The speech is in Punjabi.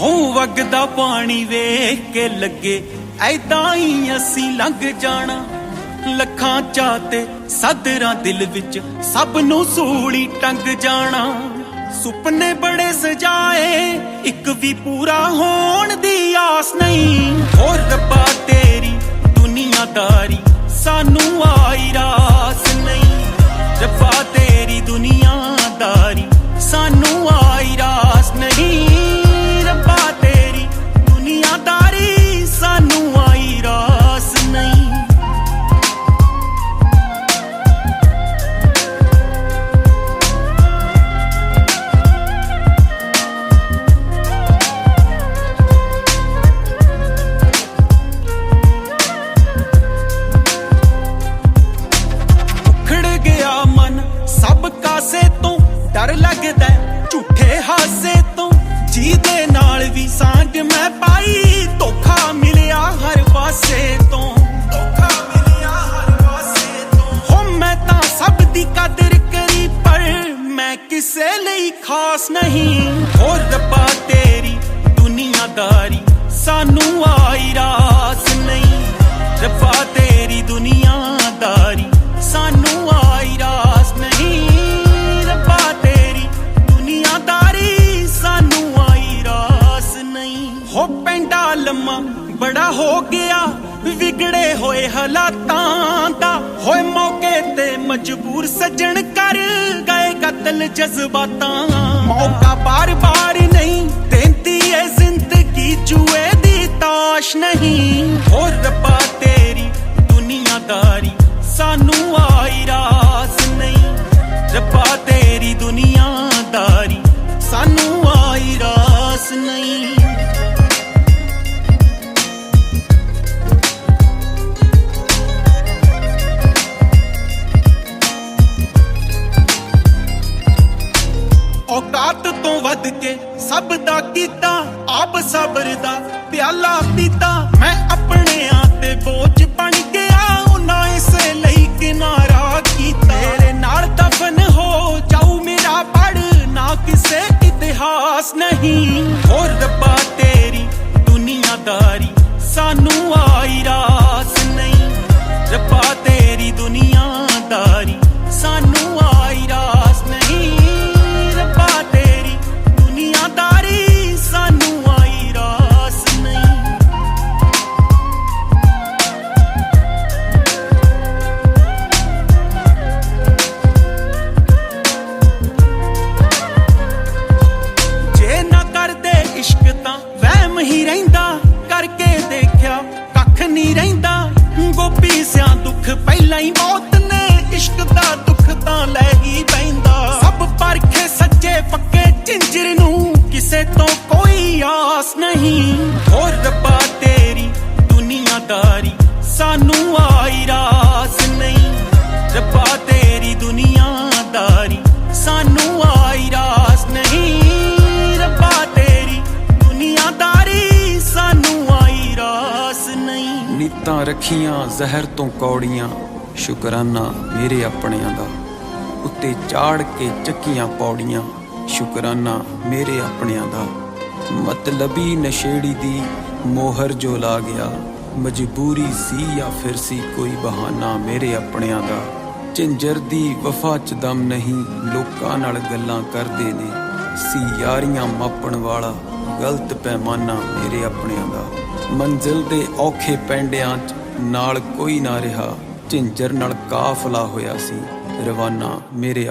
ਹੋ ਵਗਦਾ ਪਾਣੀ ਵੇਖ ਕੇ ਲੱਗੇ, ਐਦਾਂ ਹੀ ਅਸੀਂ ਲੰਘ ਜਾਣਾ। ਲੱਖਾਂ ਚਾਤੇ ਸਦਰਾਂ ਦਿਲ ਵਿੱਚ ਸਭ ਨੂੰ ਸੂਲੀ ਟੰਗ ਜਾਣਾ। ਸੁਪਨੇ ਬੜੇ ਸਜਾਏ, ਇੱਕ ਵੀ ਪੂਰਾ ਹੋਣ ਦੀ ਆਸ ਨਹੀਂ। ਹੋਰ ਰੱਬਾ ਤੇਰੀ ਦੁਨੀਆਦਾਰੀ, ਸਾਨੂੰ ਆਈ ਰਾਸ ਡਰ ਲੱਗਦਾ ਝੂਠੇ ਹਾਸੇ ਤੋਂ ਜਿਹਦੇ ਨਾਲ ਵੀ ਸਾਂਝ ਮੈਂ ਪਾਈ। ਧੋਖਾ ਮਿਲਿਆ ਹਰ ਪਾਸੇ ਤੋਂ। ਧੋਖਾ ਮਿਲਿਆ ਹਰ ਪਾਸੇ ਤੋਂ। ਹੋ ਮੈਂ ਤਾਂ ਸਭ ਦੀ ਕਦਰ ਕਰੀ, ਪਰ ਮੈਂ ਕਿਸੇ ਲਈ ਖਾਸ ਨਹੀਂ। ਹੋਰ ਰੱਬਾ ਤੇਰੀ ਦੁਨੀਆਦਾਰੀ ਸਾਨੂੰ ਆਈ ਰਾਸ ਹੋ ਗਿਆ ਵਿਗੜੇ ਹੋਏ ਹਾਲਾਤਾਂ ਦਾ। ਹੋਏ ਮੌਕੇ ਤੇ ਮਜਬੂਰ ਸੱਜਣ ਕਰ ਗਏ ਕਤਲ ਜਜ਼ਬਾਤਾਂ। ਮੌਕਾ ਬਾਰ-ਬਾਰ ਨਹੀਂ ਦੇਂਦੀ ਏ ਜ਼ਿੰਦਗੀ, ਜੂਏ ਦੀ ਤਾਸ਼ ਨਹੀਂ। ਹੋਰ ਰੱਬਾ ਵੱਧ ਕੇ ਸਭ ਦਾ ਕੀਤਾ, ਆਪ ਸਬਰ ਦਾ ਪਿਆਲਾ ਪੀਤਾ। ਮੈਂ ਆਪਣਿਆਂ ਤੇ ਬੋਝ ਬਣ ਗਿਆ, ਉਹਨਾਂ ਇਸੇ ਲਈ ਕਿਨਾਰਾ ਕੀਤਾ। ਤੇਰੇ ਨਾਲ ਦਫਨ ਹੋ ਜਾਊ ਮੇਰਾ ਪੜ, ਨਾ ਕਿਸੇ ਇਤਿਹਾਸ ਨਹੀਂ। ਹੋਰ ਰੱਬਾ ਤੇਰੀ ਦੁਨੀਆਦਾਰੀ ਸਾਨੂੰ ਆਈ ਰਾਸ ਨਹੀਂ। ਰੱਬਾ ਤੇਰੀ ਦੁਨੀਆਦਾਰੀ ਦੁੱਖ ਮੌਤ ਨੇ ਇਸ਼ਕ ਦਾ ਦੁੱਖ ਤਾਂ ਲੈ ਹੀ ਪੈਂਦਾ ਸਭ ਪਰਖੇ ਸੱਚੇ ਪੱਕੇ ਝਿੰਜਰ ਨੂੰ ਕਿਸੇ ਤੋਂ ਕੋਈ ਆਸ ਨਹੀਂ। ਹੋਰ ਰੱਬਾ ਤੇਰੀ ਦੁਨੀਆਦਾਰੀ ਸਾਨੂੰ ਆਈ ਰਾਸ ਨਹੀਂ। ਰੱਬਾ ਤੇਰੀ ਦੁਨੀਆਦਾਰੀ ਸਾਨੂੰ ਆਈ ਰਾਸ ਨਹੀਂ। ਰੱਬਾ ਤੇਰੀ ਦੁਨੀਆਦਾਰੀ ਸਾਨੂੰ ਆਈ ਰਾਸ ਨਹੀਂ। ਨੀਤਾਂ ਰੱਖੀਆਂ ਜ਼ਹਿਰ ਤੋਂ ਕੌੜੀਆਂ ਸ਼ੁਕਰਾਨਾ ਮੇਰੇ ਆਪਣਿਆਂ ਦਾ। ਉੱਤੇ ਚਾੜ ਕੇ ਚੱਕੀਆਂ ਪੌੜੀਆਂ, ਸ਼ੁਕਰਾਨਾ ਮੇਰੇ ਆਪਣਿਆਂ ਦਾ। ਮਤਲਬੀ ਨਸ਼ੇੜੀ ਦੀ ਮੋਹਰ ਜੋ ਲਾ ਗਿਆ, ਮਜਬੂਰੀ ਸੀ ਜਾਂ ਫਿਰ ਸੀ ਕੋਈ ਬਹਾਨਾ ਮੇਰੇ ਆਪਣਿਆਂ ਦਾ। ਝਿੰਜਰ ਦੀ ਵਫਾ ਚ ਦਮ ਨਹੀਂ, ਲੋਕਾਂ ਨਾਲ ਗੱਲਾਂ ਕਰਦੇ ਨੇ। ਸੀ ਯਾਰੀਆਂ ਮਾਪਣ ਵਾਲਾ, ਗਲਤ ਪੈਮਾਨਾ ਮੇਰੇ ਆਪਣਿਆਂ ਦਾ। ਮੰਜ਼ਿਲ ਦੇ ਔਖੇ ਪੈਂਡਿਆਂ 'ਚ ਨਾਲ ਕੋਈ ਨਾ ਰਿਹਾ। ਝਿੰਜਰ ਨਾਲ ਕਾਫਲਾ ਹੋਇਆ ਸੀ। ਰਵਾਨਾ ਮੇਰੇ